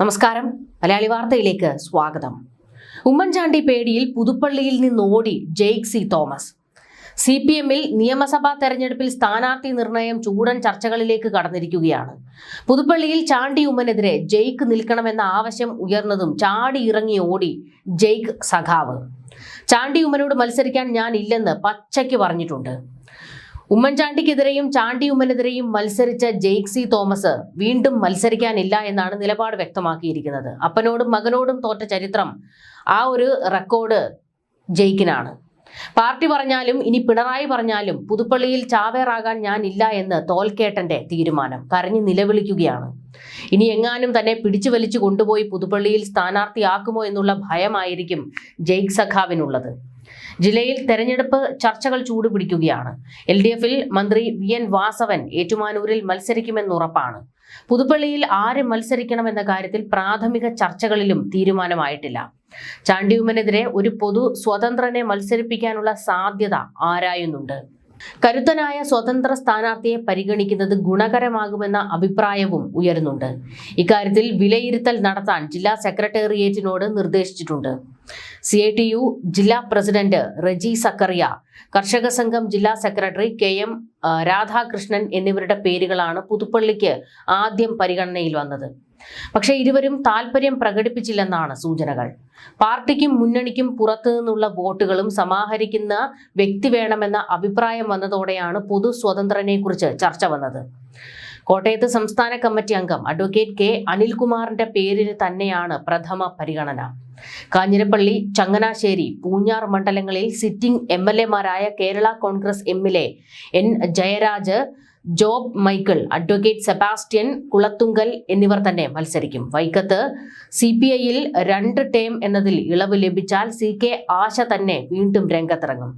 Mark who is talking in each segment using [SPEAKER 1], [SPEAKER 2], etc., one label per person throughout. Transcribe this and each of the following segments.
[SPEAKER 1] നമസ്കാരം. മലയാളി വാർത്തയിലേക്ക് സ്വാഗതം. ഉമ്മൻചാണ്ടി പേടിയിൽ പുതുപ്പള്ളിയിൽ നിന്നോടി Jaick C Thomas. C P എമ്മിൽ നിയമസഭാ തെരഞ്ഞെടുപ്പിൽ സ്ഥാനാർത്ഥി നിർണയം ചൂടൻ ചർച്ചകളിലേക്ക് കടന്നിരിക്കുകയാണ്. പുതുപ്പള്ളിയിൽ ചാണ്ടി ഉമ്മനെതിരെ ജെയ്ക്ക് നിൽക്കണമെന്ന ആവശ്യം ഉയർന്നതും ചാടി ഇറങ്ങി ഓടി ജെയ്ക്ക് സഖാവ്. ചാണ്ടി ഉമ്മനോട് മത്സരിക്കാൻ ഞാൻ ഇല്ലെന്ന് പച്ചയ്ക്ക് പറഞ്ഞിട്ടുണ്ട്. ഉമ്മൻചാണ്ടിക്കെതിരെയും ചാണ്ടി ഉമ്മനെതിരെയും മത്സരിച്ച ജെയ്ക്സി തോമസ് വീണ്ടും മത്സരിക്കാനില്ല എന്നാണ് നിലപാട് വ്യക്തമാക്കിയിരിക്കുന്നത്. അപ്പനോടും മകനോടും തോറ്റ ചരിത്രം ആ ഒരു റെക്കോർഡ് ജെയ്ക്കിനാണ്. പാർട്ടി പറഞ്ഞാലും ഇനി പിണറായി പറഞ്ഞാലും പുതുപ്പള്ളിയിൽ ചാവേറാകാൻ ഞാൻ ഇല്ല എന്ന് തോൽക്കേട്ടന്റെ തീരുമാനം കരഞ്ഞു നിലവിളിക്കുകയാണ്. ഇനി എങ്ങാനും തന്നെ പിടിച്ചു വലിച്ചു കൊണ്ടുപോയി പുതുപ്പള്ളിയിൽ സ്ഥാനാർത്ഥിയാക്കുമോ എന്നുള്ള ഭയമായിരിക്കും ജെയ്ക് സഖാവിനുള്ളത്. ജില്ലയിൽ തെരഞ്ഞെടുപ്പ് ചർച്ചകൾ ചൂടുപിടിക്കുകയാണ്. എൽ ഡി എഫിൽ മന്ത്രി വി എൻ വാസവൻ ഏറ്റുമാനൂരിൽ മത്സരിക്കുമെന്ന് ഉറപ്പാണ്. പുതുപ്പള്ളിയിൽ ആര് മത്സരിക്കണമെന്ന കാര്യത്തിൽ പ്രാഥമിക ചർച്ചകളിലും തീരുമാനമായിട്ടില്ല. ചാണ്ടിയുമ്മനെതിരെ ഒരു പൊതു സ്വതന്ത്രനെ മത്സരിപ്പിക്കാനുള്ള സാധ്യത ആരായുന്നുണ്ട്? കരുത്തനായ സ്വതന്ത്ര സ്ഥാനാർത്ഥിയെ പരിഗണിക്കുന്നത് ഗുണകരമാകുമെന്ന അഭിപ്രായവും ഉയരുന്നുണ്ട്. ഇക്കാര്യത്തിൽ വിലയിരുത്തൽ നടത്താൻ ജില്ലാ സെക്രട്ടേറിയറ്റിനോട് നിർദ്ദേശിച്ചിട്ടുണ്ട്. സി ഐ ടി യു ജില്ലാ പ്രസിഡന്റ് റെജി സക്കറിയ കർഷക സംഘം ജില്ലാ സെക്രട്ടറി കെ എം രാധാകൃഷ്ണൻ എന്നിവരുടെ പേരുകളാണ് പുതുപ്പള്ളിക്ക് ആദ്യം പരിഗണനയിൽ വന്നത്. പക്ഷേ ഇരുവരും താല്പര്യം പ്രകടിപ്പിച്ചില്ലെന്നാണ് സൂചനകൾ. പാർട്ടിക്കും മുന്നണിക്കും പുറത്തു നിന്നുള്ള വോട്ടുകളും സമാഹരിക്കുന്ന വ്യക്തി വേണമെന്ന അഭിപ്രായം വന്നതോടെയാണ് പൊതു സ്വതന്ത്രനെ കുറിച്ച് ചർച്ച വന്നത്. കോട്ടയത്ത് സംസ്ഥാന കമ്മിറ്റി അംഗം അഡ്വക്കേറ്റ് കെ അനിൽകുമാറിന്റെ പേരിന് തന്നെയാണ് പ്രഥമ പരിഗണന. കാഞ്ഞിരപ്പള്ളി ചങ്ങനാശ്ശേരി പൂഞ്ഞാർ മണ്ഡലങ്ങളിൽ സിറ്റിംഗ് എം എൽ എമാരായ കേരള കോൺഗ്രസ് എമ്മിലെ N Jayaraj Job Michael advocate Sebastian Kulathunkal എന്നിവർ തന്നെ മത്സരിക്കും. വൈക്കത്ത് സി പി ഐയിൽ രണ്ട് ടേം എന്നതിൽ ഇളവ് ലഭിച്ചാൽ സി കെ ആശ തന്നെ വീണ്ടും രംഗത്തിറങ്ങും.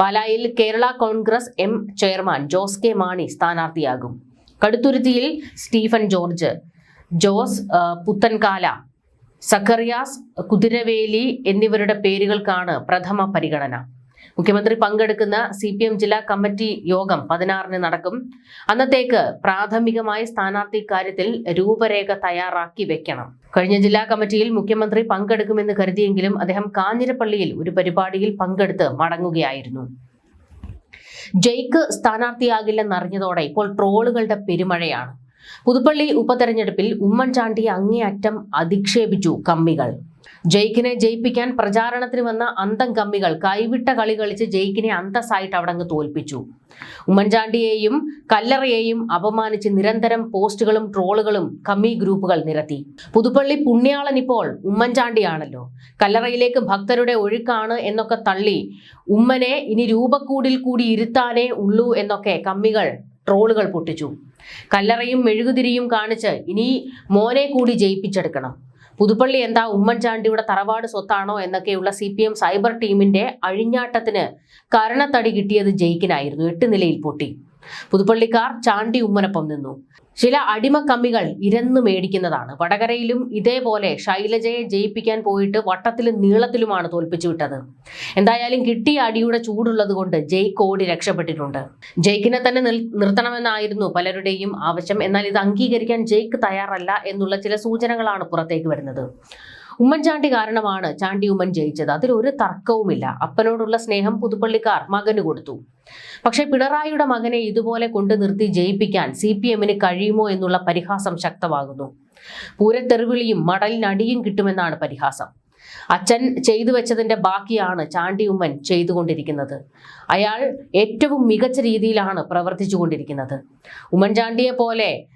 [SPEAKER 1] പാലായിൽ Kerala Congress M chairman Jose K Mani സ്ഥാനാർത്ഥിയാകും. കടുത്തുരുത്തിയിൽ സ്റ്റീഫൻ ജോർജ് ജോസ് പുത്തൻകാല സക്കറിയാസ് കുതിരവേലി എന്നിവരുടെ പേരുകൾക്കാണ് പ്രഥമ പരിഗണന. മുഖ്യമന്ത്രി പങ്കെടുക്കുന്ന സി പി എം ജില്ലാ കമ്മിറ്റി യോഗം പതിനാറിന് നടക്കും. അന്നത്തേക്ക് പ്രാഥമികമായി സ്ഥാനാർത്ഥി കാര്യത്തിൽ രൂപരേഖ തയ്യാറാക്കി വെക്കണം. കഴിഞ്ഞ ജില്ലാ കമ്മിറ്റിയിൽ മുഖ്യമന്ത്രി പങ്കെടുക്കുമെന്ന് കരുതിയെങ്കിലും അദ്ദേഹം കാഞ്ഞിരപ്പള്ളിയിൽ ഒരു പരിപാടിയിൽ പങ്കെടുത്ത് മടങ്ങുകയായിരുന്നു. ജയ്ക്ക് സ്ഥാനാർത്ഥിയാകില്ലെന്നറിഞ്ഞതോടെ ഇപ്പോൾ ട്രോളുകളുടെ പെരുമഴയാണ്. പുതുപ്പള്ളി ഉപതെരഞ്ഞെടുപ്പിൽ ഉമ്മൻചാണ്ടിയെ അങ്ങേയറ്റം അധിക്ഷേപിച്ചു കമ്മികൾ. ജയിക്കിനെ ജയിപ്പിക്കാൻ പ്രചാരണത്തിന് വന്ന അന്തം കമ്മികൾ കൈവിട്ട കളി കളിച്ച് ജയിക്കിനെ അന്തസ്സായിട്ട് അവിടെ അങ്ങ് തോൽപ്പിച്ചു. ഉമ്മൻചാണ്ടിയെയും കല്ലറയെയും അപമാനിച്ച് നിരന്തരം പോസ്റ്റുകളും ട്രോളുകളും കമ്മി ഗ്രൂപ്പുകൾ നിരത്തി. പുതുപ്പള്ളി പുണ്യാളൻ ഇപ്പോൾ ഉമ്മൻചാണ്ടിയാണല്ലോ. കല്ലറയിലേക്ക് ഭക്തരുടെ ഒഴുക്കാണ് എന്നൊക്കെ തള്ളി ഉമ്മനെ ഇനി രൂപക്കൂടിൽ കൂടി ഇരുത്താനേ ഉള്ളൂ എന്നൊക്കെ കമ്മികൾ ട്രോളുകൾ പൊട്ടിച്ചു. കല്ലറയും മെഴുകുതിരിയും കാണിച്ച് ഇനി മോനെ കൂടി ജയിപ്പിച്ചെടുക്കണം. പുതുപ്പള്ളി എന്താ ഉമ്മൻചാണ്ടിയുടെ തറവാട് സ്വത്താണോ എന്നൊക്കെയുള്ള സി പി എം സൈബർ ടീമിന്റെ അഴിഞ്ഞാട്ടത്തിന് കരണത്തടി കിട്ടിയത് ജയിക്കിനായിരുന്നു. എട്ട് നിലയിൽ പൊട്ടി. പുതുപ്പള്ളിക്കാർ ചാണ്ടി ഉമ്മനൊപ്പം നിന്നു. ചില അടിമ കമ്മികൾ ഇരന്നു മേടിക്കുന്നതാണ്. വടകരയിലും ഇതേപോലെ ശൈലജയെ ജയിപ്പിക്കാൻ പോയിട്ട് വട്ടത്തിലും നീളത്തിലുമാണ് തോൽപ്പിച്ചു വിട്ടത്. എന്തായാലും കിട്ടിയ അടിയുടെ ചൂടുള്ളത് കൊണ്ട് ജയ്ക്ക് ഓടി രക്ഷപ്പെട്ടിട്ടുണ്ട്. ജയ്ക്കിനെ തന്നെ നിർത്തണമെന്നായിരുന്നു പലരുടെയും ആവശ്യം. എന്നാൽ ഇത് അംഗീകരിക്കാൻ ജയ്ക്ക് തയ്യാറല്ല എന്നുള്ള ചില സൂചനകളാണ് പുറത്തേക്ക് വരുന്നത്. ഉമ്മൻചാണ്ടി കാരണമാണ് ചാണ്ടി ഉമ്മൻ ജയിച്ചത്. അതിൽ ഒരു തർക്കവുമില്ല. അപ്പനോടുള്ള സ്നേഹം പുതുപ്പള്ളിക്കാർ മകന് കൊടുത്തു. പക്ഷേ പിണറായിയുടെ മകനെ ഇതുപോലെ കൊണ്ടു നിർത്തി ജയിപ്പിക്കാൻ സി പി എമ്മിന് കഴിയുമോ എന്നുള്ള പരിഹാസം ശക്തമാകുന്നു. പൂരത്തെറിവിളിയും മടലിനടിയും കിട്ടുമെന്നാണ് പരിഹാസം. അച്ഛൻ ചെയ്തു വെച്ചതിന്റെ ബാക്കിയാണ് ചാണ്ടി ഉമ്മൻ ചെയ്തുകൊണ്ടിരിക്കുന്നത്. അയാൾ ഏറ്റവും മികച്ച രീതിയിലാണ് പ്രവർത്തിച്ചു കൊണ്ടിരിക്കുന്നത് ഉമ്മൻചാണ്ടിയെ പോലെ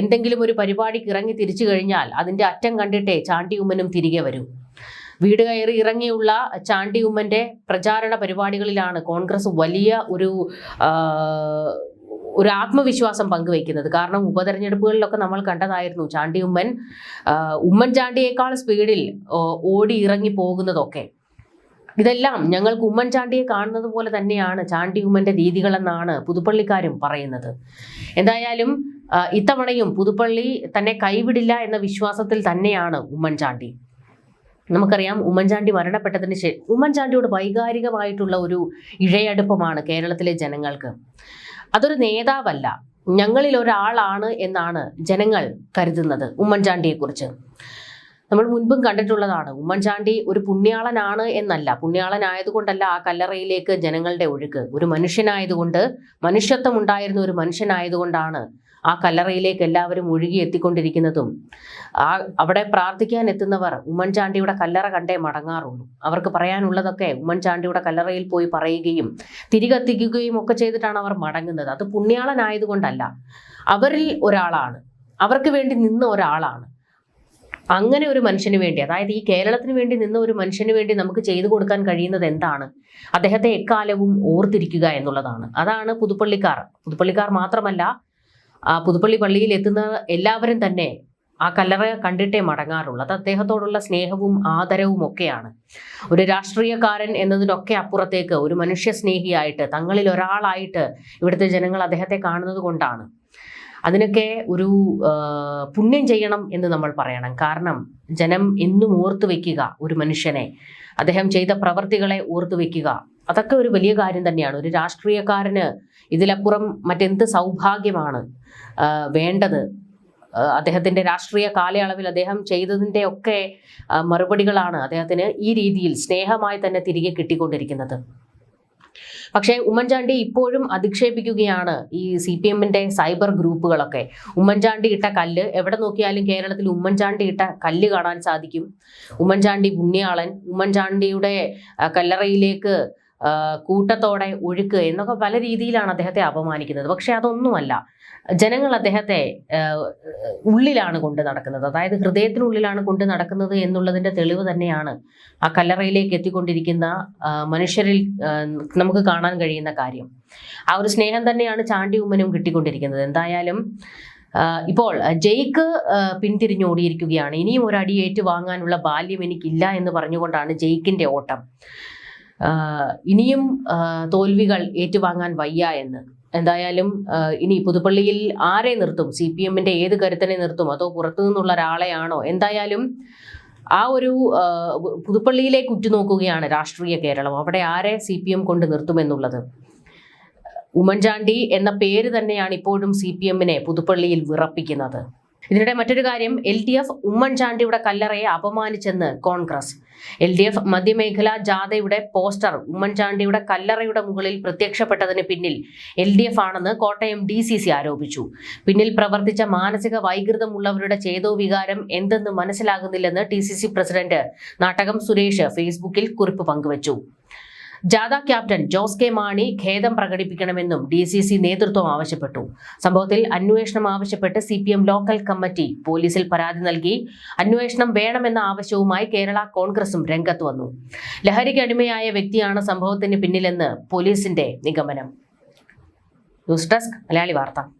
[SPEAKER 1] എന്തെങ്കിലും ഒരു പരിപാടിക്ക് ഇറങ്ങി തിരിച്ചു കഴിഞ്ഞാൽ അതിന്റെ അറ്റം കണ്ടിട്ടേ ചാണ്ടി ഉമ്മനും തിരികെ വരൂ. വീട് കയറി ഇറങ്ങിയുള്ള ചാണ്ടി ഉമ്മന്റെ പ്രചാരണ പരിപാടികളിലാണ് കോൺഗ്രസ് വലിയ ഒരു ഒരു ആത്മവിശ്വാസം പങ്കുവയ്ക്കുന്നത്. കാരണം ഉപതെരഞ്ഞെടുപ്പുകളിലൊക്കെ നമ്മൾ കണ്ടതായിരുന്നു ചാണ്ടി ഉമ്മൻ ഉമ്മൻചാണ്ടിയേക്കാൾ സ്പീഡിൽ ഓടി ഇറങ്ങി പോകുന്നതൊക്കെ. ഇതെല്ലാം ഞങ്ങൾക്ക് ഉമ്മൻചാണ്ടിയെ കാണുന്നത് പോലെ തന്നെയാണ് ചാണ്ടി ഉമ്മന്റെ രീതികളെന്നാണ് പുതുപ്പള്ളിക്കാരും പറയുന്നത്. എന്തായാലും ഇത്തവണയും പുതുപ്പള്ളി തന്നെ കൈവിടില്ല എന്ന വിശ്വാസത്തിൽ തന്നെയാണ് ഉമ്മൻചാണ്ടി. നമുക്കറിയാം ഉമ്മൻചാണ്ടി മരണപ്പെട്ടതിന് ശേഷം ഉമ്മൻചാണ്ടിയോട് വൈകാരികമായിട്ടുള്ള ഒരു ഇഴയടുപ്പമാണ് കേരളത്തിലെ ജനങ്ങൾക്ക്. അതൊരു നേതാവല്ല ഞങ്ങളിൽ ഒരാളാണ് എന്നാണ് ജനങ്ങൾ കരുതുന്നത് ഉമ്മൻചാണ്ടിയെക്കുറിച്ച്. നമ്മൾ മുൻപും കണ്ടിട്ടുള്ളതാണ് ഉമ്മൻചാണ്ടി ഒരു പുണ്യാളനാണ് എന്നല്ല പുണ്യാളനായതുകൊണ്ടല്ല ആ കല്ലറയിലേക്ക് ജനങ്ങളുടെ ഒഴുക്ക്. ഒരു മനുഷ്യനായതുകൊണ്ട് മനുഷ്യത്വം ഉണ്ടായിരുന്ന ഒരു മനുഷ്യനായതുകൊണ്ടാണ് ആ കല്ലറയിലേക്ക് എല്ലാവരും ഒഴുകി എത്തിക്കൊണ്ടിരിക്കുന്നതും ആ അവിടെ പ്രാർത്ഥിക്കാൻ എത്തുന്നവർ ഉമ്മൻചാണ്ടിയുടെ കല്ലറ കണ്ടേ മടങ്ങാറുള്ളൂ. അവർക്ക് പറയാനുള്ളതൊക്കെ ഉമ്മൻചാണ്ടിയുടെ കല്ലറയിൽ പോയി പറയുകയും തിരികെത്തിക്കുകയും ഒക്കെ ചെയ്തിട്ടാണ് അവർ മടങ്ങുന്നത്. അത് പുണ്യാളനായതുകൊണ്ടല്ല. അവരിൽ ഒരാളാണ്. അവർക്ക് വേണ്ടി നിന്ന ഒരാളാണ്. അങ്ങനെ ഒരു മനുഷ്യന് വേണ്ടി അതായത് ഈ കേരളത്തിന് വേണ്ടി നിന്ന ഒരു മനുഷ്യന് വേണ്ടി നമുക്ക് ചെയ്തു കൊടുക്കാൻ കഴിയുന്നത് എന്താണ്? അദ്ദേഹത്തെ എക്കാലവും ഓർത്തിരിക്കുക എന്നുള്ളതാണ്. അതാണ് പുതുപ്പള്ളിക്കാർ. പുതുപ്പള്ളിക്കാർ മാത്രമല്ല ആ പുതുപ്പള്ളി പള്ളിയിൽ എത്തുന്ന എല്ലാവരും തന്നെ ആ കല്ലറ കണ്ടിട്ടേ മടങ്ങാറുള്ളൂ. അത് അദ്ദേഹത്തോടുള്ള സ്നേഹവും ആദരവും ഒക്കെയാണ്. ഒരു രാഷ്ട്രീയക്കാരൻ എന്നതിനൊക്കെ അപ്പുറത്തേക്ക് ഒരു മനുഷ്യ സ്നേഹിയായിട്ട് തങ്ങളിൽ ഒരാളായിട്ട് ഇവിടുത്തെ ജനങ്ങൾ അദ്ദേഹത്തെ കാണുന്നത് കൊണ്ടാണ്. അതിനൊക്കെ ഒരു പുണ്യം ചെയ്യണം എന്ന് നമ്മൾ പറയണം. കാരണം ജനം എന്നും ഓർത്തു വയ്ക്കുക ഒരു മനുഷ്യനെ. അദ്ദേഹം ചെയ്ത പ്രവർത്തികളെ ഓർത്തു വെക്കുക. അതൊക്കെ ഒരു വലിയ കാര്യം തന്നെയാണ്. ഒരു രാഷ്ട്രീയക്കാരന് ഇതിലപ്പുറം മറ്റെന്ത് സൗഭാഗ്യമാണ് വേണ്ടത്? അദ്ദേഹത്തിന്റെ രാഷ്ട്രീയ കാലയളവിൽ അദ്ദേഹം ചെയ്തതിന്റെ ഒക്കെ മറുപടികളാണ് അദ്ദേഹത്തിന് ഈ രീതിയിൽ സ്നേഹമായി തന്നെ തിരികെ കിട്ടിക്കൊണ്ടിരിക്കുന്നത്. പക്ഷേ ഉമ്മൻചാണ്ടി ഇപ്പോഴും അധിക്ഷേപിക്കുകയാണ് ഈ സി പി എമ്മിന്റെ സൈബർ ഗ്രൂപ്പുകളൊക്കെ. ഉമ്മൻചാണ്ടി ഇട്ട കല്ല് എവിടെ നോക്കിയാലും കേരളത്തിൽ ഉമ്മൻചാണ്ടി ഇട്ട കല്ല് കാണാൻ സാധിക്കും. ഉമ്മൻചാണ്ടി പുണ്യാളൻ ഉമ്മൻചാണ്ടിയുടെ കല്ലറയിലേക്ക് കൂട്ടത്തോടെ ഒഴുക്ക് എന്നൊക്കെ പല രീതിയിലാണ് അദ്ദേഹത്തെ അപമാനിക്കുന്നത്. പക്ഷെ അതൊന്നുമല്ല. ജനങ്ങൾ അദ്ദേഹത്തെ ഉള്ളിലാണ് കൊണ്ട് നടക്കുന്നത്. അതായത് ഹൃദയത്തിനുള്ളിലാണ് കൊണ്ട് നടക്കുന്നത് എന്നുള്ളതിന്റെ തെളിവ് തന്നെയാണ് ആ കല്ലറയിലേക്ക് എത്തിക്കൊണ്ടിരിക്കുന്ന മനുഷ്യരിൽ നമുക്ക് കാണാൻ കഴിയുന്ന കാര്യം. ആ ഒരു സ്നേഹം തന്നെയാണ് ചാണ്ടി ഉമ്മനും കിട്ടിക്കൊണ്ടിരിക്കുന്നത്. എന്തായാലും ഇപ്പോൾ ജയ്ക്ക് പിന്തിരിഞ്ഞോടിയിരിക്കുകയാണ് ഇനിയും ഒരു അടി ഏറ്റു വാങ്ങാനുള്ള ബാല്യം എനിക്കില്ല എന്ന് പറഞ്ഞുകൊണ്ടാണ് ജയ്ക്കിന്റെ ഓട്ടം. ഇനിയും തോൽവികൾ ഏറ്റുവാങ്ങാൻ വയ്യ എന്ന്. എന്തായാലും ഇനി പുതുപ്പള്ളിയിൽ ആരെ നിർത്തും? സി പി എമ്മിന്റെ ഏത് കരുത്തനെ നിർത്തും? അതോ പുറത്തു നിന്നുള്ള ഒരാളെയാണോ? എന്തായാലും ആ ഒരു പുതുപ്പള്ളിയിലേക്ക് ഉറ്റുനോക്കുകയാണ് രാഷ്ട്രീയ കേരളം. അവിടെ ആരെ സി പി എം കൊണ്ട് നിർത്തുമെന്നുള്ളത്? ഉമ്മൻചാണ്ടി എന്ന പേര് തന്നെയാണ് ഇപ്പോഴും സി പി എമ്മിനെ പുതുപ്പള്ളിയിൽ വിറപ്പിക്കുന്നത്. ഇതിനിടെ മറ്റൊരു കാര്യം എൽ ഡി എഫ് ഉമ്മൻചാണ്ടിയുടെ കല്ലറയെ അപമാനിച്ചെന്ന് കോൺഗ്രസ്. എൽ ഡി എഫ് മധ്യമേഖലാ ജാഥയുടെ പോസ്റ്റർ ഉമ്മൻചാണ്ടിയുടെ കല്ലറയുടെ മുകളിൽ പ്രത്യക്ഷപ്പെട്ടതിന് പിന്നിൽ എൽ ഡി എഫ് ആണെന്ന് കോട്ടയം ഡി സി സി ആരോപിച്ചു. പിന്നിൽ പ്രവർത്തിച്ച മാനസിക വൈകൃതമുള്ളവരുടെ ചേതോ വികാരം എന്തെന്ന് മനസ്സിലാകുന്നില്ലെന്ന് T C C president Nattakom Suresh ഫേസ്ബുക്കിൽ കുറിപ്പ് പങ്കുവച്ചു. ജാഥ ക്യാപ്റ്റൻ ജോസ് കെ മാണി ഖേദം പ്രകടിപ്പിക്കണമെന്നും ഡി സി സി നേതൃത്വം ആവശ്യപ്പെട്ടു. സംഭവത്തിൽ അന്വേഷണം ആവശ്യപ്പെട്ട് C P M local committee പോലീസിൽ പരാതി നൽകി. അന്വേഷണം വേണമെന്ന ആവശ്യവുമായി കേരള കോൺഗ്രസും രംഗത്ത് വന്നു. ലഹരിക്ക് അടിമയായ വ്യക്തിയാണ് സംഭവത്തിന് പിന്നിലെന്ന് പോലീസിന്റെ നിഗമനം. ന്യൂസ് ഡെസ്ക് മലയാളി വാർത്ത.